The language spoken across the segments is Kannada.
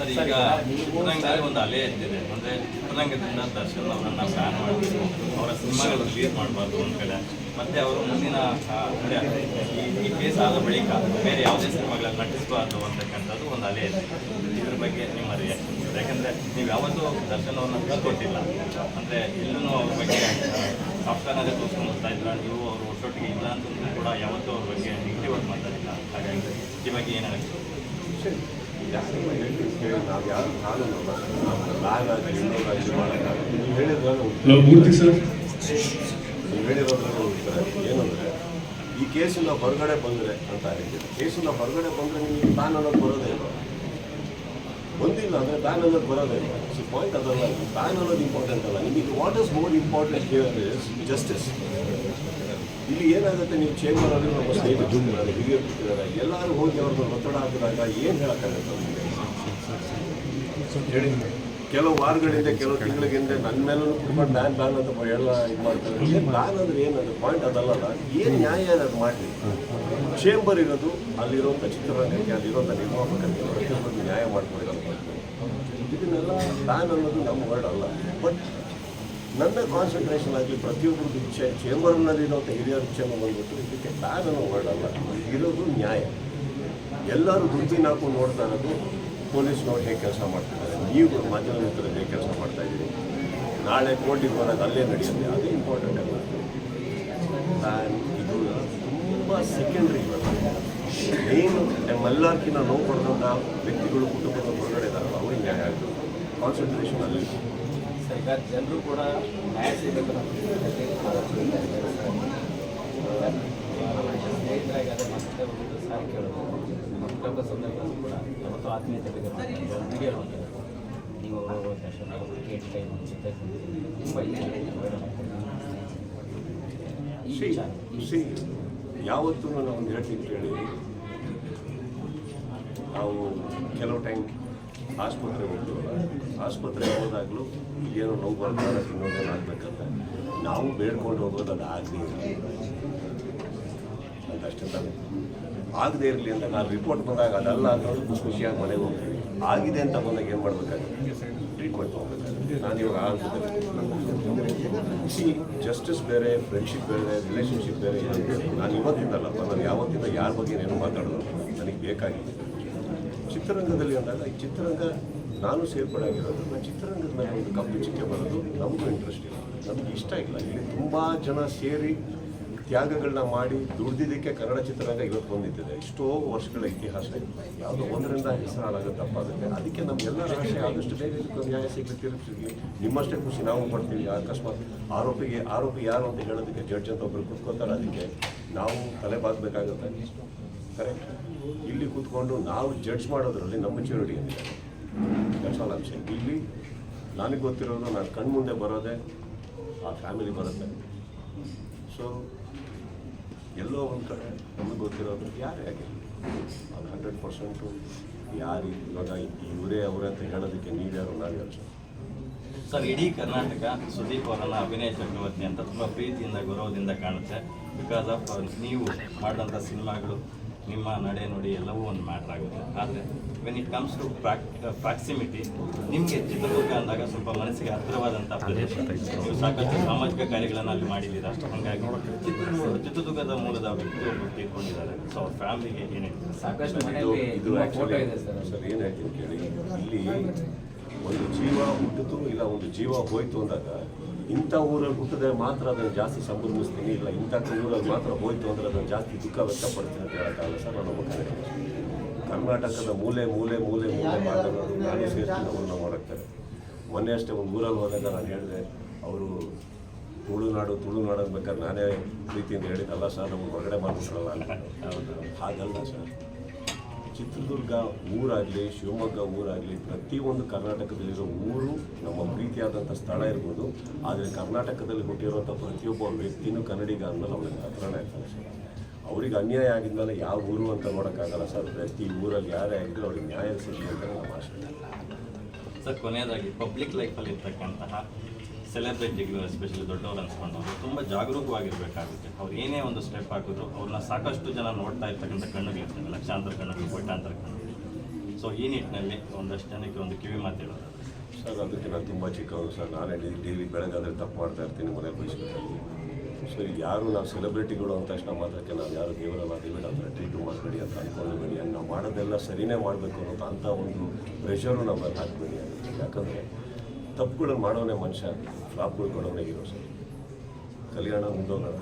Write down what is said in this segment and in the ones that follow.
ಸರ್, ಈಗ ಚಿತ್ರರಂಗದಲ್ಲಿ ಒಂದು ಅಲೆ ಎತ್ತಿದೆ. ಅಂದ್ರೆ ಚಿತ್ರರಂಗದಿಂದ ದರ್ಶನ್ ಅವರನ್ನ ಬ್ಯಾನ್ ಮಾಡಬೇಕು ಅವರ ಸಿನಿಮಾಗಳು ರಿಲೀಸ್ ಮಾಡಬಾರ್ದು ಒಂದು ಕಡೆ. ಮತ್ತೆ ಅವರು ಮುಂದಿನ ಅಂದ್ರೆ ಈ- ಕೇಸ್ ಆದ ಬಳಿಕ ಬೇರೆ ಯಾವುದೇ ಸಿನಿಮಾಗಳನ್ನು ನಟಿಸಬಾರ್ದು ಅಂತಕ್ಕಂಥದ್ದು ಒಂದು ಅಲೆ ಇದೆ ಇದ್ರ ಬಗ್ಗೆ ನಿಮ್ಮ ರಿಯಾಕ್ಷನ್ ಯಾಕಂದರೆ ನೀವು ಯಾವತ್ತೂ ದರ್ಶನ್ ಅವ್ರನ್ನ ಬಿಟ್ಕೊಟ್ಟಿಲ್ಲ ಅಂದ್ರೆ ಎಲ್ಲೂ ಅವ್ರ ಬಗ್ಗೆ ಸಾಫ್ಟ್ವೇರ್ನಲ್ಲೇ ತೋರಿಸ್ಕೊಂಡು ಬರ್ತಾ ಇದ್ರ. ನೀವು ಅವರು ಒಟ್ಟೊಟ್ಟಿಗೆ ಇಲ್ಲ ಅಂತ ಕೂಡ ಯಾವತ್ತೂ ಅವ್ರ ಬಗ್ಗೆ ನೆಗೆಟಿವ್ ಆಗಿ ಮಾತಾಡಿಲ್ಲ. ಹಾಗಾಗಿ ಈ ಬಗ್ಗೆ ಏನಾಗುತ್ತೆ? ಜಾಸ್ತಿ ನಾವು ಯಾರು ಕಾನೂನು ನಾಗಾಗಲಿ ಇನ್ನೊಂದಾಗಲಿ ಮಾಡೋಕ್ಕಾಗಲ್ಲ ನೀವು ಹೇಳಿದ್ರಲ್ಲ ನೀವು ಹೇಳಿರೋದ್ರಲ್ಲಿ ಉತ್ತರ ಏನಂದರೆ, ಈ ಕೇಸಿಂದ ಹೊರಗಡೆ ಬಂದ್ರೆ ಅಂತ ಹೇಳ್ತೀವಿ ಕೇಸಿಂದ ಹೊರಗಡೆ ಬಂದರೆ ನಿಮಗೆ ಬ್ಯಾನ್ ಅನ್ನೋದು ಬರೋದೇ ಇಲ್ಲ. ಬಂದಿಲ್ಲ ಅಂದರೆ ಬ್ಯಾನ್ ಅನ್ನೋದು ಬರೋದೇ ಇಲ್ಲ. ಸೊ ಪಾಯಿಂಟ್ ಅದಲ್ಲ. ಬ್ಯಾನ್ ಅನ್ನೋದು ಇಂಪಾರ್ಟೆಂಟ್ ಅಲ್ಲ. ನಿಮಗೆ what is more important here is justice ಇಲ್ಲಿ ಏನಾಗುತ್ತೆ ನೀವು ಚೇಂಬರ್ ಅಲ್ಲಿ ನಮ್ಮ ಸ್ನೇಹಿತರು ಹಿರಿಯರು ಕೊಟ್ಟಿದ್ದಾರೆ ಎಲ್ಲರೂ ಹೋಗಿ ಅವ್ರನ್ನ ಒತ್ತಡ ಹಾಕಿದಾಗ ಏನು ಹೇಳೋಕ್ಕಾಗುತ್ತೆ? ಹೇಳಿ. ಕೆಲವು ವಾರಗಳಿಂದ ಕೆಲವು ತಿಂಗಳಿಗಿಂದ ನನ್ನ ಮೇಲೂ ತುಂಬ ಬ್ಯಾನ್ ಬ್ಯಾನ್ ಅಂತ ಎಲ್ಲ ಇದು ಮಾಡ್ತಾರೆ. ಏನು ಬ್ಯಾನ್ ಅಂದ್ರೆ ಏನದು ಪಾಯಿಂಟ್ ಅದಲ್ಲ ಏನು ನ್ಯಾಯ ಅದು ಮಾಡಲಿ. ಚೇಂಬರ್ ಇರೋದು ಅಲ್ಲಿರೋಂಥ ಚಿತ್ರರಂಗಕ್ಕೆ ಅಲ್ಲಿರೋಂಥ ನಿರ್ಮಾಪಕರಿಗೆ ಪ್ರತಿಯೊಬ್ಬರು ನ್ಯಾಯ ಮಾಡ್ಕೊಳ್ಳಿ ಇದನ್ನೆಲ್ಲ ಬ್ಯಾನ್ ಅನ್ನೋದು ನಮ್ಮ ವರ್ಡ್ ಅಲ್ಲ. ಬಟ್ ನನ್ನ ಕಾನ್ಸಂಟ್ರೇಷನ್ ಆಗಲಿ ಪ್ರತಿಯೊಬ್ಬರದ್ದು ಇಚ್ಛೆ ಚೇಂಬರ್ನಲ್ಲಿ ಇರೋಂಥ ಹಿರಿಯರ ಇಚ್ಛೆ ಬಂದ್ಬಿಟ್ಟು ಇದಕ್ಕೆ ಬ್ಯಾನ್ ಹೊರಡಲ್ಲ ಇರೋದು ನ್ಯಾಯ. ಎಲ್ಲರೂ ದುಡ್ಡಿನ ಹಾಕೊಂಡು ನೋಡ್ತಾ ಇರೋದು ಪೊಲೀಸ್ನವ್ರು ಹೇಗೆ ಕೆಲಸ ಮಾಡ್ತಿದ್ದಾರೆ. ನೀವು ಮಾಧ್ಯಮ ಮಿತ್ರರು ಹೇಗೆ ಕೆಲಸ ಮಾಡ್ತಾ ಇದ್ದೀರಿ? ನಾಳೆ ಕೋರ್ಟಿಗೆ ಬರೋದು ಅಲ್ಲೇ ನಡೆಯುತ್ತೆ. ಅದು ಇಂಪಾರ್ಟೆಂಟ್ ಅಲ್ಲ ಇದು ತುಂಬ ಸೆಕೆಂಡ್ರಿ ಏನು ನಮ್ಮೆಲ್ಲರ್ಕಿಂತ ನೋವು ಪಡೆದಂಥ ವ್ಯಕ್ತಿಗಳು ಕುಟುಂಬದ ಹೊರಗಡೆ ಇದ್ದಾರಲ್ಲ, ಅವ್ರಿಗೆ ನ್ಯಾಯ ಆಯಿತು ಕಾನ್ಸಂಟ್ರೇಷನ್ ಅಲ್ಲಿ. ಈಗ ಜನರು ಕೂಡ ನ್ಯಾಯ ಸಿಗಬೇಕು ಸ್ನೇಹಿತರಾಗಿ ಅದೇ ಒಂದು ಸಾರಿ ಕೇಳೋದು. ಕುಟುಂಬ ಸಂದರ್ಭದಲ್ಲೂ ಕೂಡ ಯಾವತ್ತೂ ಆತ್ಮೀಯತೆ ಬಗ್ಗೆ ಮಾತಾಡೋದು ನೀವು ದರ್ಶನ ಜೊತೆ ತುಂಬ ಯಾವತ್ತೂ ನಾವು ಹೇಳ್ತೀನಿ ಹೇಳಿ ನಾವು ಕೆಲವು ಟೈಮ್ ಆಸ್ಪತ್ರೆ ಹೋಗ್ತೀವಲ್ಲ ಆಸ್ಪತ್ರೆಗೆ ಹೋದಾಗಲೂ ಏನೋ ನೋವು ಬರ್ತಾರೆ ಇನ್ನೊಂದೇನು ಆಗಬೇಕಂತ. ನಾವು ಬೇಡ್ಕೊಂಡು ಹೋಗೋದು ಅದು ಆಗಲಿ ಅಂತ ಅಷ್ಟೇ ತಾನೆ. ಆಗದೇ ಇರಲಿ ಅಂತ ನಾನು ರಿಪೋರ್ಟ್ ಬಂದಾಗ ಅದಲ್ಲ ಅನ್ನೋದು ಖುಷಿ ಖುಷಿಯಾಗಿ ಮನೆಗೆ ಹೋಗ್ತೀವಿ ಆಗಿದೆ ಅಂತ ಬಂದಾಗ ಏನು ಮಾಡಬೇಕಾಗುತ್ತೆ? ಟ್ರೀಟ್ಮೆಂಟ್ ಹೋಗ್ಬೇಕಾಗುತ್ತೆ ನಾನು ಇವಾಗ ಸಿ ಜಸ್ಟಿಸ್ ಬೇರೆ ಫ್ರೆಂಡ್ಶಿಪ್ ಬೇರೆ ರಿಲೇಷನ್ಶಿಪ್ ಬೇರೆ ನಾನು ಇವತ್ತಿಂದಲ್ಲಪ್ಪ ನಾನು ಯಾವತ್ತಿಂದ ಯಾರ ಬಗ್ಗೆ ಏನು ಮಾತಾಡೋದು, ನನಗೆ ಬೇಕಾಗಿದೆ. ಚಿತ್ರರಂಗದಲ್ಲಿ ಅಂದಾಗ ಈ ಚಿತ್ರರಂಗ ನಾನು ಸೇರ್ಪಡೆ ಆಗಿರೋದು ನಾನು ಚಿತ್ರರಂಗದ ಮೇಲೆ ಒಂದು ಕಪ್ಪು ಚಿಕ್ಕೆ ಬರೋದು ನಮಗೂ ಇಂಟ್ರೆಸ್ಟ್ ಇಲ್ಲ. ನಮಗೆ ಇಷ್ಟ ಇಲ್ಲ. ಇಲ್ಲಿ ತುಂಬ ಜನ ಸೇರಿ ತ್ಯಾಗಗಳನ್ನ ಮಾಡಿ ದುಡ್ದಿದ್ದಕ್ಕೆ ಕನ್ನಡ ಚಿತ್ರರಂಗ ಇವತ್ತು ಬಂದಿದ್ದಿದೆ. ಎಷ್ಟೋ ವರ್ಷಗಳ ಇತಿಹಾಸ ಯಾವುದೋ ಒಂದರಿಂದ ಹೆಸರು ಅದಕ್ಕೆ. ಅದಕ್ಕೆ ನಮಗೆಲ್ಲ ಆಸೆ, ಆದಷ್ಟು ಬೇಗ ನ್ಯಾಯ ಸಿಗಲಿ ತಿರುಗಿಸಿ ನಿಮ್ಮಷ್ಟೇ ಖುಷಿ ನಾವು ಪಡ್ತೀವಿ. ಅಕಸ್ಮಾತ್ ಆರೋಪಿಗೆ, ಆರೋಪಿ ಯಾರು ಅಂತ ಹೇಳೋದಕ್ಕೆ ಜಡ್ಜ್ ಅಂತ ಒಬ್ಬರು ಕೂತ್ಕೋತಾರೆ ಅದಕ್ಕೆ ನಾವು ತಲೆ ಬಾಗಬೇಕಾಗುತ್ತೆ ಕರೆಕ್ಟ್. ಇಲ್ಲಿ ಕೂತ್ಕೊಂಡು ನಾವು ಜಡ್ಜ್ ಮಾಡೋದ್ರಲ್ಲಿ ನಮ್ಮ ಏನಿದೆ ದಟ್ಸ್ ಆಲ್ ಇಲ್ಲಿ ನನಗೆ ಗೊತ್ತಿರೋದು ನಾನು ಕಣ್ಮುಂದೆ ಬರೋದೇ ಆ ಫ್ಯಾಮಿಲಿ ಬರುತ್ತೆ. ಸೊ ಎಲ್ಲೋ ಒಂದು ಕಡೆ ನಮಗೆ ಗೊತ್ತಿರೋದು ಯಾರೇ ಆಗಿರಲಿ. ಅದು ಹಂಡ್ರೆಡ್ ಪರ್ಸೆಂಟು ಯಾರು ಇವಾಗ ಇವರೇ ಅವರೇ ಅಂತ ಹೇಳೋದಕ್ಕೆ ನೀವ್ಯಾರು ನಾನು ಸರ್ ಸರ್, ಇಡೀ ಕರ್ನಾಟಕ ಸುದೀಪ್ ಅವರನ್ನ ಅಭಿನಯ ಚಕ್ರವರ್ತಿ ಅಂತ ತುಂಬ ಪ್ರೀತಿಯಿಂದ, ಗೌರವದಿಂದ ಕಾಣುತ್ತೆ. ಬಿಕಾಸ್ ಆಫ್ ನೀವು ಮಾಡಿದಂಥ ಸಿನಿಮಾಗಳು ನಿಮ್ಮ ನಡೆ ನುಡಿ ಎಲ್ಲವೂ ಒಂದು ಮ್ಯಾಟ್ರ್ ಆಗುತ್ತೆ. ಆದರೆ when it comes to prox proximity ನಿಮಗೆ ಚಿತ್ರದುರ್ಗ ಅಂದಾಗ ಸ್ವಲ್ಪ ಮನಸ್ಸಿಗೆ ಹತ್ತಿರವಾದಂಥ ಪ್ರದೇಶ. ನೀವು ಸಾಕಷ್ಟು ಸಾಮಾಜಿಕ ಕಾರ್ಯಗಳನ್ನು ಅಲ್ಲಿ ಮಾಡಿದ್ದೀರಾ. ಹಾಗಾಗಿ ಚಿತ್ರದುರ್ಗ ಚಿತ್ರದುರ್ಗದ ಮೂಲದ ವ್ಯಕ್ತಿ ಒಬ್ಬರು ತೀರ್ಕೊಂಡಿದ್ದಾರೆ ಸೊ ಅವ್ರ ಫ್ಯಾಮಿಲಿಗೆ ಏನೇ ಸಾಕಷ್ಟು ಇದು ಮನೆಯಲ್ಲಿ ಇದು ಫೋಟೋ ಇದೆ ಸರ್ ಏನಾಯ್ತು ಏನು ಹೇಳ್ತೀನಿ ಕೇಳಿ. ಇಲ್ಲಿ ಒಂದು ಜೀವ ಹುಟ್ಟಿತು ಇಲ್ಲ ಒಂದು ಜೀವ ಹೋಯ್ತು ಅಂದಾಗ ಇಂಥ ಊರಲ್ಲಿ ಹುಟ್ಟಿದ್ರೆ ಮಾತ್ರ ಅದನ್ನು ಜಾಸ್ತಿ ಸಂಭ್ರಮಿಸ್ತೀನಿ, ಇಲ್ಲ ಇಂಥ ಊರಲ್ಲಿ ಮಾತ್ರ ಹೋಯ್ತು ಅಂದರೆ ಅದನ್ನು ಜಾಸ್ತಿ ದುಃಖ ವ್ಯಕ್ತಪಡ್ತೀನಿ ಅಂತ ಹೇಳೋಕ್ಕಾಗಲ್ಲ ಸರ್ ನಾನು ಕನ್ನಡಿಗ. ಕರ್ನಾಟಕದ ಮೂಲೆ ಮೂಲೆ ಮೂಲೆ ಮೂಲೆ ಮಾತನಾಡೋದು ನಾನು ಅವ್ರನ್ನ ಮಾಡೋಕ್ತಾರೆ ಮೊನ್ನೆ ಅಷ್ಟೇ ಒಂದು ಊರಲ್ಲಿ ಹೋದಾಗ ನಾನು ಹೇಳಿದೆ, ಅವರು ತುಳುನಾಡು ತುಳುನಾಡು ಅನ್ಬೇಕಾದ್ರೆ ನಾನೇ ಪ್ರೀತಿಯಿಂದ ಹೇಳಿದ್ದಲ್ಲ ಸರ್, ನಮ್ಗೆ ಹೊರಗಡೆ ಮಾಡ್ಬಿಟ್ರಲ್ಲ. ಹಾಗಲ್ಲ ಸರ್ ಚಿತ್ರದುರ್ಗ ಊರಾಗಲಿ, ಶಿವಮೊಗ್ಗ ಊರಾಗಲಿ, ಪ್ರತಿಯೊಂದು ಕರ್ನಾಟಕದಲ್ಲಿರೋ ಊರು ನಮ್ಮ ಪ್ರೀತಿಯಾದಂಥ ಸ್ಥಳ ಇರ್ಬೋದು. ಆದರೆ ಕರ್ನಾಟಕದಲ್ಲಿ ಹುಟ್ಟಿರುವಂಥ ಪ್ರತಿಯೊಬ್ಬ ವ್ಯಕ್ತಿನೂ ಕನ್ನಡಿಗ ಅಂದಮೇಲೆ ಅವ್ರಿಗೆ ಹತ್ರಣ ಇರ್ತಾರೆ ಸರ್. ಅವ್ರಿಗೆ ಅನ್ಯಾಯ ಆಗಿದ್ಮೇಲೆ ಯಾವ ಊರು ಅಂತ ನೋಡೋಕ್ಕಾಗಲ್ಲ ಸರ್. ಪ್ರತಿ ಊರಲ್ಲಿ ಯಾರೇ ಆಗಿದ್ರು ಅವ್ರಿಗೆ ನ್ಯಾಯ ಸಿಗಲಿ ಅಂತ ನಮ್ಮ ಸರ್, ಕೊನೆಯದಾಗಿ ಪಬ್ಲಿಕ್ ಲೈಫಲ್ಲಿ ಇರ್ತಕ್ಕಂತಹ ಸೆಲೆಬ್ರಿಟಿಗಳು ಎಸ್ಪೆಷಲಿ ದೊಡ್ಡವರು ಅನ್ಸ್ಕೊಂಡವರು ತುಂಬ ಜಾಗರೂಕವಾಗಿರ್ಬೇಕಾಗುತ್ತೆ. ಅವ್ರು ಏನೇ ಒಂದು ಸ್ಟೆಪ್ ಹಾಕಿದ್ರು ಅವ್ರನ್ನ ಸಾಕಷ್ಟು ಜನ ನೋಡ್ತಾ ಇರ್ತಕ್ಕಂಥ ಕಣ್ಣುಗಳಿರ್ತವೆ ಲಕ್ಷಾಂತರ ಕಣ್ಣುಗಳು, ಕೋಟ್ಯಾಂತರ ಕಣ್ಣುಗಳು. ಸೊ ಈ ನಿಟ್ಟಿನಲ್ಲಿ ಒಂದಷ್ಟು ಜನಕ್ಕೆ ಒಂದು ಕಿವಿ ಮಾತು ಹೇಳೋದು. ಸರ್, ಅದಕ್ಕೆ ನಾನು ತುಂಬ ಚಿಕ್ಕವರು ಸರ್. ನಾನೇ ವಿ ಬೆಳಗಾದ್ರೆ ತಪ್ಪು ಮಾಡ್ತಾ ಇರ್ತೀನಿ ಮನೆ ಬಯಸ್ಕೊಳ್ತೀನಿ ಸರ್ ಯಾರು ನಾವು ಸೆಲೆಬ್ರಿಟಿಗಳು ಅಂತ ತಕ್ಷಣ ಮಾತ್ರಕ್ಕೆ ನಾವು ಯಾರು ದೇವರಲ್ಲ ದೇವರ ಅಂದರೆ ಟ್ರೀಟು ಮಾಡಬೇಡಿ ಅಂತ ಅಂದ್ಕೊಳ್ಬೇಡಿ ಅಂತ ನಾವು ಮಾಡೋದೆಲ್ಲ ಸರಿನೇ ಮಾಡಬೇಕು ಅನ್ನೋದು ಅಂಥ ಒಂದು ಪ್ರೆಷರು ನಮ್ಮಲ್ಲಿ ಹಾಕಬೇಡಿ ಯಾಕಂದರೆ ತಪ್ಪುಗಳನ್ನು ಮಾಡೋನೇ ಮನುಷ್ಯ. ಫ್ಲಾಪ್ಗಳು ಕೊಡೋನೇ ಹೀರೋ ಸರ್. ಕಲ್ಯಾಣ ಮುಂದೋಗೋಣ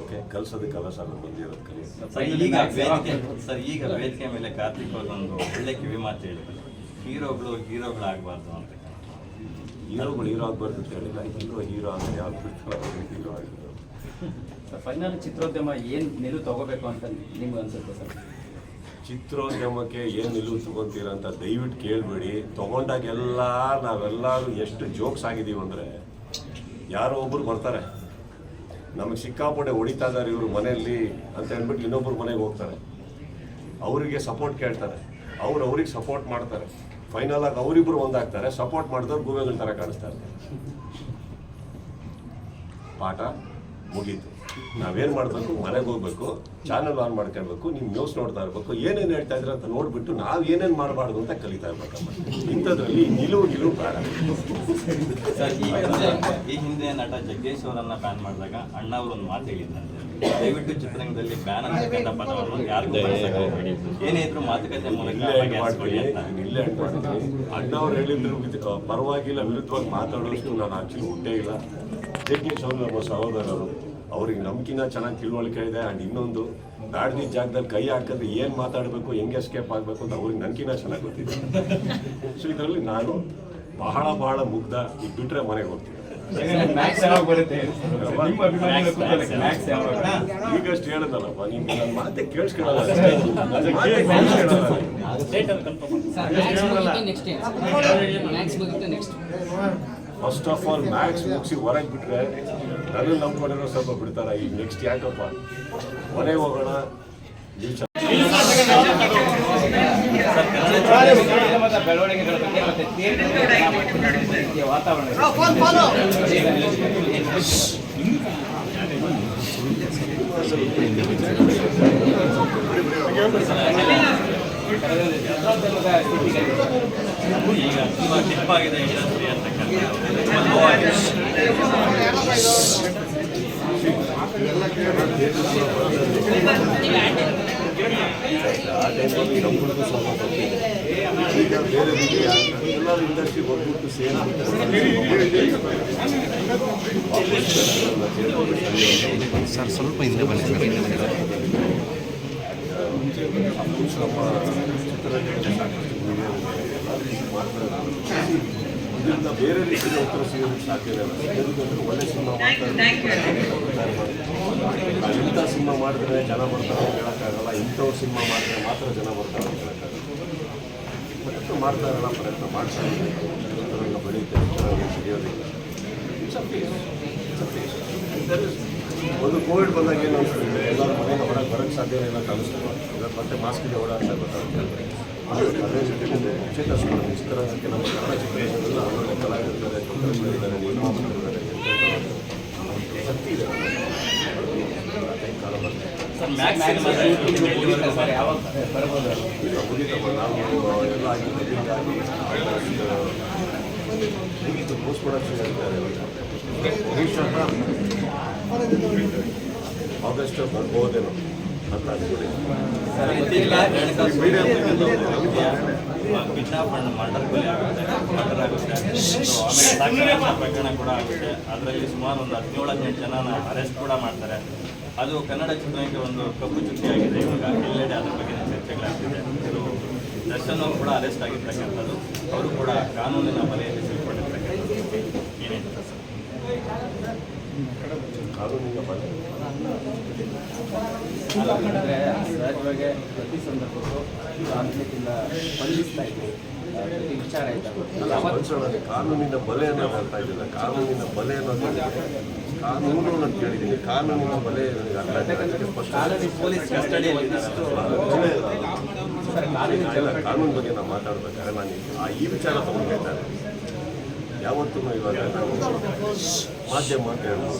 ಓಕೆ? ಕಲ್ಸೋದಕ್ಕೆಲ್ಲ ಸರ್ ನಾನು ಬಂದಿರೋದು ಕಲಿ ಸರ್ ಈಗ ವೇದಿಕೆ ಸರ್ ಈಗ ವೇದಿಕೆ ಮೇಲೆ ಕಾರ್ತಿಕ್ ಅವ್ರು ಒಂದು ಒಳ್ಳೆ ಕಿವಿ ಮಾತು ಹೇಳಿದ್ರು. ಹೀರೋಗಳು ಹೀರೋಗಳಾಗಬಾರ್ದು ಅಂತ ಹೀರೋಗಳು ಹೀರೋ ಆಗಬಾರ್ದು ಅಂತ ಹೇಳಿಲ್ಲ. ಹೀರೋ ಹೀರೋ ಅಂತ ಯಾರು ಬಿಡ್ತಾರೆ ಹೀರೋ ಆಗಿದ್ರು ಫೈನಲ್ ಚಿತ್ರೋದ್ಯಮ ಏನು ನಿಲುವು ತಗೋಬೇಕು ಅಂತ ನಿಮ್ಗೆ ಅನ್ಸುತ್ತೆ ಸರ್? ಚಿತ್ರೋದ್ಯಮಕ್ಕೆ ಏನು ನಿಲುವು ತಗೊಂತೀರ ಅಂತ ದಯವಿಟ್ಟು ಕೇಳಬೇಡಿ. ತಗೊಂಡಾಗೆಲ್ಲ ನಾವೆಲ್ಲರೂ ಎಷ್ಟು ಜೋಕ್ಸ್ ಆಗಿದ್ದೀವಿ ಅಂದರೆ ಯಾರೋ ಒಬ್ಬರು ಬರ್ತಾರೆ. ನಮಗೆ ಸಿಕ್ಕಾಪಟ್ಟೆ ಹೊಡಿತಾ ಇದ್ದಾರೆ ಇವರು ಮನೆಯಲ್ಲಿ ಅಂತ ಹೇಳ್ಬಿಟ್ಟು ಇನ್ನೊಬ್ಬರು ಮನೆಗೆ ಹೋಗ್ತಾರೆ. ಅವರಿಗೆ ಸಪೋರ್ಟ್ ಕೇಳ್ತಾರೆ. ಅವ್ರು ಅವ್ರಿಗೆ ಸಪೋರ್ಟ್ ಮಾಡ್ತಾರೆ. ಫೈನಲ್ ಆಗಿ ಅವರಿಬ್ಬರು ಒಂದಾಗ್ತಾರೆ. ಸಪೋರ್ಟ್ ಮಾಡಿದವ್ರು ಗೂವೆಗಳ ಥರ ಕಾಣಿಸ್ತಾರೆ ಪಾಠ ಮುಗೀತು. ನಾವೇನು ಮಾಡಬೇಕು? ಮನೆಗೆ ಹೋಗ್ಬೇಕು ಚಾನಲ್ ಆನ್ ಮಾಡ್ಕೊಳ್ಬೇಕು ನೀವು ನ್ಯೂಸ್ ನೋಡ್ತಾ ಇರಬೇಕು ಏನೇನು ಹೇಳ್ತಾ ಇದ್ರೆ ಅಂತ ನೋಡ್ಬಿಟ್ಟು ನಾವು ಏನೇನು ಮಾಡಬಾರ್ದು ಅಂತ ಕಲಿತಾ ಇರ್ಬೇಕಮ್ಮ ಇಂಥದ್ರಲ್ಲಿ ನಿಲುವು ನಿಲುವು ಬೇಡ. ಈ ಹಿಂದೆ ಈ ಹಿಂದೆ ನಟ ಜಗ್ಗೇಶ್ ಅವರನ್ನ ಬ್ಯಾನ್ ಮಾಡಿದಾಗ ಅಣ್ಣ ಅವರು ಒಂದು ಮಾತು ಹೇಳಿದ್ದಂತೆ ದಯವಿಟ್ಟು ಚಿತ್ರರಂಗದಲ್ಲಿ ಬ್ಯಾನ್ ಅಂತ ಪದವನ್ನು ಯಾರಿಗೂ ಹೋಗ್ಬೇಡಿ. ಏನೇ ಇದ್ರು ಮಾತುಕತೆ ಮೂಲಕ ಇಲ್ಲೇ ಅಣ್ಣ ಅವ್ರು ಹೇಳಿದ್ರು ಪರವಾಗಿಲ್ಲ ವಿರುದ್ಧವಾಗಿ ಮಾತಾಡೋಷ್ಟು ನಾನು ಆಕ್ಚುಲಿ ಹುಟ್ಟೇ ಇಲ್ಲ. ಜಗ್ಗೇಶ್ ಅವರು ನಮ್ಮ ಸಹೋದರರು. ಅವ್ರಿಗೆ ನಮ್ಗಿನ್ನ ಚೆನ್ನಾಗಿ ತಿಳುವಳಿಕೆ ಇದೆ ಆ್ಯಂಡ್ ಇನ್ನೊಂದು ಬ್ಯಾಡ್ದಿ ಜಾಗದಲ್ಲಿ ಕೈ ಹಾಕಿದ್ರೆ ಏನು ಮಾತಾಡಬೇಕು ಹೆಂಗೆ ಎಸ್ಕೇಪ್ ಆಗಬೇಕು ಅಂತ ಅವ್ರಿಗೆ ನನ್ಕಿನ್ನ ಚೆನ್ನಾಗಿ ಗೊತ್ತಿದೆ. ಸೊ ಇದರಲ್ಲಿ ನಾನು ಬಹಳ ಬಹಳ ಮುಗ್ಧ ಈಗ ಬಿಟ್ಟರೆ ಮನೆಗೆ ಹೋಗ್ತೀನಿ. ಮ್ಯಾಕ್ಸ್ ಯಾವಾಗ ಬರುತ್ತೆ? ನಿಮ್ಮ ಅಭಿಮಾನಿಗಳ ಕೂತ್ಕೊಳ್ಳೋಕೆ ಮ್ಯಾಕ್ಸ್ ಯಾವಾಗ? ಈಗಷ್ಟು ಹೇಳದಲ್ಲಪ್ಪ ನೀವು ನನ್ನ ಮಾತೆ ಕೇಳಿಸ್ಕೊಳ್ಳಲ್ಲ. ಅಷ್ಟೇ. ನನ್ನ ಮಾತೆ ಕೇಳಿಸ್ಕೊಳ್ಳಲ್ಲ. ಫಸ್ಟ್ ಆಫ್ ಆಲ್ ಮ್ಯಾಕ್ಸ್ ಮುಗಿಸಿ ಹೊರಗೆ ಬಿಟ್ರೆ ನನ್ನ ನಂಬ್ಕೊಂಡಿರೋ ಸ್ವಲ್ಪ ಬಿಡ್ತಾರ? ಈಗ ನೆಕ್ಸ್ಟ್ ಯಾಕಪ್ಪ? ಮನೆಗೆ ಹೋಗೋಣ. ಬೆಳವಣಿಗೆಗಳ ಬಗ್ಗೆ ಮತ್ತೆ ವಾತಾವರಣ ಇಂಡಸ್ಟ್ರಿ ಸರ್ ಸ್ವಲ್ಪ ಹಿಂದೆ ಬನ್ನಿ. ಸರ್ ನಮ್ಮ ಇದರಿಂದ ಬೇರೆ ರೀತಿಯ ಉತ್ತರ ಸಿಗೋದಕ್ಕೆ ಸಾಧ್ಯ ಇಲ್ಲ ಒಳ್ಳೆ ಸಿನಿಮಾ ಮಾಡ್ತಾರೆ ಇಂಥ ಸಿನಿಮಾ ಮಾಡಿದ್ರೆ ಜನ ಬರ್ತಾರೆ ಹೇಳೋಕ್ಕಾಗಲ್ಲ ಇಂಥವ್ರು ಸಿನಿಮಾ ಮಾಡಿದ್ರೆ ಮಾತ್ರ ಜನ ಬರ್ತಾರೆ ಅಂತ ಹೇಳೋಕ್ಕಾಗಲ್ಲ ಪ್ರಯತ್ನ ಮಾಡ್ತಾ ಇರೋಣ ಪ್ರಯತ್ನ ಮಾಡ್ತಾ ಇದ್ದೀವಿ ಚಿತ್ರರಂಗ ಸಿಗೋದಿಲ್ಲ ಒಂದು ಕೋವಿಡ್ ಬಂದಾಗ ಏನು ಅನಿಸ್ತಿದೆ ಎಲ್ಲರೂ ಮನೆಯಿಂದ ಹೊರಗೆ ಬರೋಕ್ಕೆ ಸಾಧ್ಯ ಇಲ್ಲ ಕಾಣಿಸ್ತಿಲ್ಲ ಇವತ್ತು ಮತ್ತೆ ಮಾಸ್ಕಿಗೆ ಓಡಾಡ್ತಾ ಗೊತ್ತಾಗುತ್ತೆ ಅದೇ ಜೊತೆಗೆ ಚಿತ್ರರಂಗಕ್ಕೆ ನಮ್ಮ ಕನ್ನಡ ಚಿತ್ರರಂಗದಲ್ಲ ಒಳ್ಳೊಳ್ಳೆ ಕಲಾವಿದರಿದ್ದಾರೆ ನಿರ್ಮಾಪಕರಿದ್ದಾರೆ. ಶಕ್ತಿ ಇದೆ. ಕಾಲ ಬರ್ತದೆ ಈಗ ಮುಗಿತಪ್ಪ ನಾವು ಎಲ್ಲ ಆಗಿ ಮುಗೀತು ಪೋಸ್ಟ್ ಪ್ರೊಡಕ್ಷನ್ ಹೇಳ್ತಾರೆ ಆಗಸ್ಟ್ ಬರ್ಬೋದೇನೋ ಅಂತ ಅನ್ಕೊಳ್ಳಿ ಸರ್ ಇತ್ತೀಚೆಗೆ Renuka Swamy kidnap and murder ಕೊಲೆ ಆಗುತ್ತೆ ಮರ್ಡರ್ ಆಗುತ್ತೆ ಪ್ರಕರಣ ಕೂಡ ಆಗುತ್ತೆ ಅದರಲ್ಲಿ ಸುಮಾರು ಒಂದು ಹದಿನೇಳು ಹದಿನೆಂಟು ಜನನ ಅರೆಸ್ಟ್ ಕೂಡ ಮಾಡ್ತಾರೆ ಅದು ಕನ್ನಡ ಚಿತ್ರಕ್ಕೆ ಒಂದು ಕಪ್ಪು ಚುಕ್ಕಿ ಆಗಿದೆ ಇವಾಗ ಎಲ್ಲೆಡೆ ಅದ್ರ ಬಗ್ಗೆ ಚರ್ಚೆಗಳಾಗ್ತಿದೆ ದರ್ಶನ್ ಅವರು ಕೂಡ ಅರೆಸ್ಟ್ ಆಗಿರ್ತಕ್ಕಂಥದ್ದು ಅವರು ಕೂಡ ಕಾನೂನಿನ ಬಲೆಯಲ್ಲಿ ಸಿಲ್ಕೊಂಡಿರ್ತಕ್ಕಂಥದ್ದು ಏನು ಪ್ರತಿ ಸಂದರ್ಭಕ್ಕೂ ಇದ್ದೀವಿ ವಿಚಾರ ಕಾನೂನಿನ ಬಲೆ ಅನ್ನೋದು ಅರ್ಥ ಇದ್ದಿಲ್ಲ ಕಾನೂನಿನ ಬಲೆ ಅನ್ನೋದು ಕಾನೂನು ಅಂತ ಕೇಳಿದ್ದೀನಿ ಕಾನೂನಿನ ಬಲೆ ಪೊಲೀಸ್ ಕಾನೂನು ಬಗ್ಗೆ ನಾವು ಮಾತಾಡ್ಬೇಕಾದ್ರೆ ನಾನು ಈ- ವಿಚಾರ ತಗೊಂಡಿದ್ದಾರೆ ಯಾವತ್ತೂ ಇವಾಗ ಮಾಧ್ಯಮ ಅಂತ ಹೇಳ್ಬೋದು.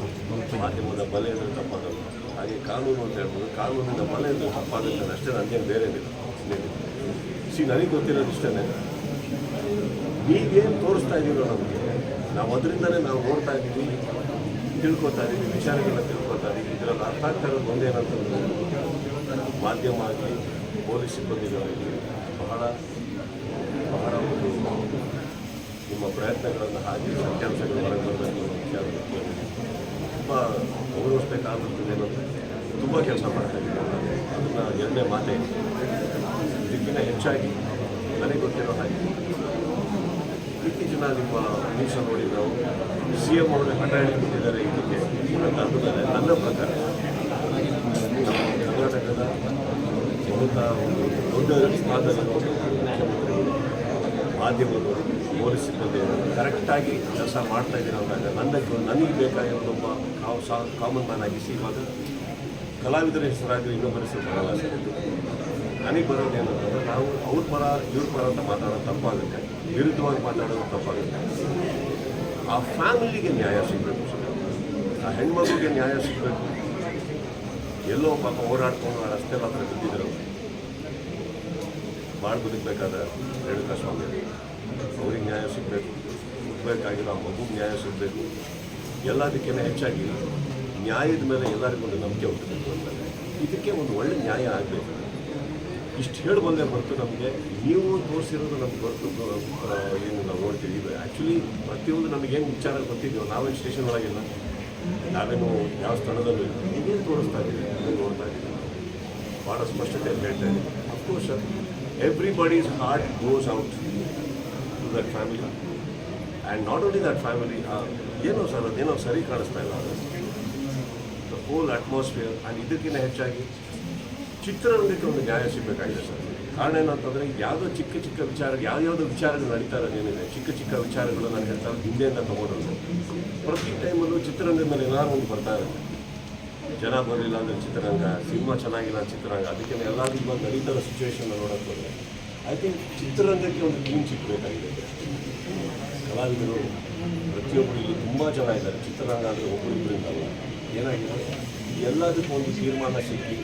ಮಾಧ್ಯಮದ ಬಲೆ ಅಂದರೆ ತಪ್ಪಾಗಲ್ಲ ಹಾಗೆ ಕಾನೂನು ಅಂತ ಹೇಳ್ಬೋದು. ಕಾನೂನಿನ ಬಲೆ ಅಂದರೆ ತಪ್ಪಾಗುತ್ತೆ ಅಷ್ಟೇ ನನಗೇನು ಬೇರೆ. ಸಿ, ನನಗೆ ಗೊತ್ತಿರೋದು ಇಷ್ಟೇ ನೀವೇನು ತೋರಿಸ್ತಾ ಇದ್ದೀರೋ ನಮಗೆ? ನಾವು ಅದರಿಂದನೇ ನಾವು ನೋಡ್ತಾ ಇದ್ದೀವಿ ತಿಳ್ಕೊತಾ ಇದ್ದೀವಿ ವಿಚಾರಗಳನ್ನ ತಿಳ್ಕೊತಾ ಇದ್ದೀವಿ ಇದರಲ್ಲಿ ಅರ್ಥ ಆಗ್ತಾ ಇರೋದು ಒಂದೇನಂತಂದ್ರೆ, ಮಾಧ್ಯಮ ಆಗಲಿ, ಪೊಲೀಸ್ ಸಿಬ್ಬಂದಿಗಳಾಗಲಿ ಬಹಳ ಬಹಳ ಒಂದು ನಿಮ್ಮ ಪ್ರಯತ್ನಗಳನ್ನು ಹಾಕಿ ಸತ್ಯಾಂಶಗಳು ಹೊರಗೆ ಬಗ್ಗೆ ತುಂಬ ಗೌರವಿಸ್ಬೇಕಾಗುತ್ತದೆ ಏನಂದರೆ ತುಂಬ ಕೆಲಸ ಮಾಡ್ತಾ ಇದ್ದೀವಿ ಅದನ್ನು ಎರಡನೇ ಮಾತೆ. ಇದಕ್ಕಿಂತ ಹೆಚ್ಚಾಗಿ ನನಗೆ ಗೊತ್ತಿರೋ ಹಾಗೆ ಇತ್ತೀಚಿನ ನಿಮ್ಮ ನ್ಯೂಸ್ ನೋಡಿ ನಾವು ಸಿ ಎಂ ಅವರು ಹಠ ಹಿಡಿದುಬಿಟ್ಟಿದ್ದಾರೆ ಇದಕ್ಕೆ. ಅಂತ ನನ್ನ ಪ್ರಕಾರ ಕರ್ನಾಟಕದ ಒಂದು ದೊಡ್ಡ ಸ್ಥಾನದಲ್ಲಿ ಪೊಲೀಸ್ ಸಿಬ್ಬಂದಿಗಳು ಕರೆಕ್ಟಾಗಿ ಕೆಲಸ ಮಾಡ್ತಾ ಇದ್ದೀರ ಅಂದಾಗ ನನ್ನ ನನಗೆ ಬೇಕಾಗಿರೋದೊಬ್ಬ ಕಾವು ಸಾ ಕಾಮನ್ ಮ್ಯಾನ್ ಆಗಿಸಿ ಇವಾಗ ಕಲಾವಿದರ ಹೆಸರಾಗಿ ಇನ್ನೊಬ್ಬರ ಹೆಸರು ಬರಲ್ಲ ನನಗೆ ಬರೋದು ಏನಂತಂದ್ರೆ ನಾವು ಅವ್ರ ಪರ, ಇವ್ರ ಪರ ಅಂತ ಮಾತಾಡೋದು ತಪ್ಪಾಗುತ್ತೆ. ವಿರುದ್ಧವಾಗಿ ಮಾತಾಡೋದು ತಪ್ಪಾಗುತ್ತೆ. ಆ ಫ್ಯಾಮಿಲಿಗೆ ನ್ಯಾಯ ಸಿಗಬೇಕು ಆ ಹೆಣ್ಮಗುಗೆ ನ್ಯಾಯ ಸಿಗಬೇಕು. ಎಲ್ಲೋ ಪಾಪ ಹೋರಾಡ್ಕೊಂಡು ಆ ರಸ್ತೆ ಹತ್ರ ಬಿದ್ದಿದ್ರು. ಭಾಳ ಬದುಕಬೇಕಾದ ರೇಣುಕಾ ಸ್ವಾಮಿ, ಅವ್ರಿಗೆ ನ್ಯಾಯ ಸಿಗಬೇಕು. ಹುಟ್ಟಬೇಕಾಗಿರೋ ಆ ಮಗು ನ್ಯಾಯ ಸಿಗಬೇಕು ಎಲ್ಲದಕ್ಕಿಂತ ಹೆಚ್ಚಾಗಿ ನ್ಯಾಯದ ಮೇಲೆ ಎಲ್ಲರಿಗೂ ಒಂದು ನಂಬಿಕೆ ಹುಟ್ಟಬೇಕು ಅಂತಂದರೆ ಇದಕ್ಕೆ ಒಂದು ಒಳ್ಳೆ ನ್ಯಾಯ ಆಗಬೇಕು. ಇಷ್ಟು ಹೇಳಿ ಬಂದೆ ಹೊರತು ನಮಗೆ, ನೀವು ತೋರಿಸಿರೋದು ನಮ್ಗೆ ಹೊರತು ಏನು ನಾವು ನೋಡ್ತೀವಿ. ಇದು ಆ್ಯಕ್ಚುಲಿ ಪ್ರತಿಯೊಂದು ನಮಗೇನು ವಿಚಾರ ಗೊತ್ತಿದ್ದೀವಿ ನಾವೇನು ಸ್ಟೇಷನ್ ಒಳಗಿಲ್ಲ. ನಾವೇನು ಯಾವ ಸ್ಥಳದಲ್ಲೂ ಇಲ್ಲ. ನೀವೇನು ತೋರಿಸ್ತಾ ಇದ್ದೀವಿ ಅದನ್ನು ನೋಡ್ತಾ ಇದ್ದೀವಿ ಭಾಳ ಸ್ಪಷ್ಟತೆ ಹೇಳ್ತಾ ಇದ್ದೀವಿ of course everybody's heart goes out to the family and not only that family ಏನೋ ಸರ್, ಅದೇನೋ ಸರಿ ಕಾಣಿಸ್ತಾ ಇಲ್ಲ. ದ ಹೋಲ್ ಅಟ್ಮಾಸ್ಫಿಯರ್ ಆ್ಯಂಡ್ ಇದಕ್ಕಿಂತ ಹೆಚ್ಚಾಗಿ ಚಿತ್ರರಂಗಕ್ಕೆ ಒಂದು ನ್ಯಾಯ ಸಿಗಬೇಕಾಗಿದೆ ಸರ್. ಕಾರಣ ಏನಂತಂದರೆ ಯಾವುದೋ ಚಿಕ್ಕ ಚಿಕ್ಕ ವಿಚಾರ, ಯಾವ್ಯಾವುದೋ ವಿಚಾರಗಳು ನಡೀತಾ ಇರೋದು ಏನಿದೆ? ಚಿಕ್ಕ ಚಿಕ್ಕ ವಿಚಾರಗಳು ನಾನು ಹೇಳ್ತಾ ಹಿಂದೆಯಿಂದ ತೊಗೊಂಡ್ರು ಪ್ರತಿ ಟೈಮಲ್ಲೂ ಚಿತ್ರರಂಗದ ಮೇಲೆ ಏನಾದ್ರು ಒಂದು ಬರ್ತಾ ಇರುತ್ತೆ. ಜನ ಬರಲಿಲ್ಲ ಅಂದರೆ ಚಿತ್ರರಂಗ, ಸಿನಿಮಾ ಚೆನ್ನಾಗಿಲ್ಲ ಚಿತ್ರರಂಗ. ಅದಕ್ಕೆ ಎಲ್ಲಾದ್ರೂ ಬಂದು ನಡೀತಾ ಇರೋ ಸಿಚುವೇಶನ್ನ ನೋಡೋಕ್ಕೆ ಹೋದರೆ ಐ ಥಿಂಕ್ ಚಿತ್ರರಂಗಕ್ಕೆ ಒಂದು ಟೀಮ್ ಸಿಕ್ಕಬೇಕಾಗಿದೆ ಕಲಾವಿದರು ಪ್ರತಿಯೊಬ್ಬರು ಇಲ್ಲಿ ತುಂಬ ಜನ ಇದ್ದಾರೆ. ಚಿತ್ರರಂಗ ಅಂದರೆ ಒಬ್ಬರಿಬ್ಬರಿಂದ ಏನಾಗಿದೆ? ಎಲ್ಲದಕ್ಕೂ ಒಂದು ತೀರ್ಮಾನ ಸಿಕ್ಕಿ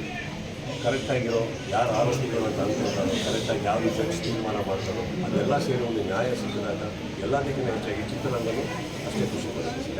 ಕರೆಕ್ಟಾಗಿರೋ ಯಾರು ಆರೋಪಿಗಳು ಅಂತ ಅನ್ಕೊಳ್ತಾರೋ ಕರೆಕ್ಟಾಗಿ ಯಾವ ಜಡ್ಜ್ ತೀರ್ಮಾನ ಮಾಡ್ತಾರೋ, ಅದೆಲ್ಲ ಸೇರಿ ಒಂದು ನ್ಯಾಯ ಸಿಕ್ಕಿದಾಗ ಎಲ್ಲದಕ್ಕಿಂತ ಹೆಚ್ಚಾಗಿ ಚಿತ್ರರಂಗನೂ ಅಷ್ಟೇ ಖುಷಿ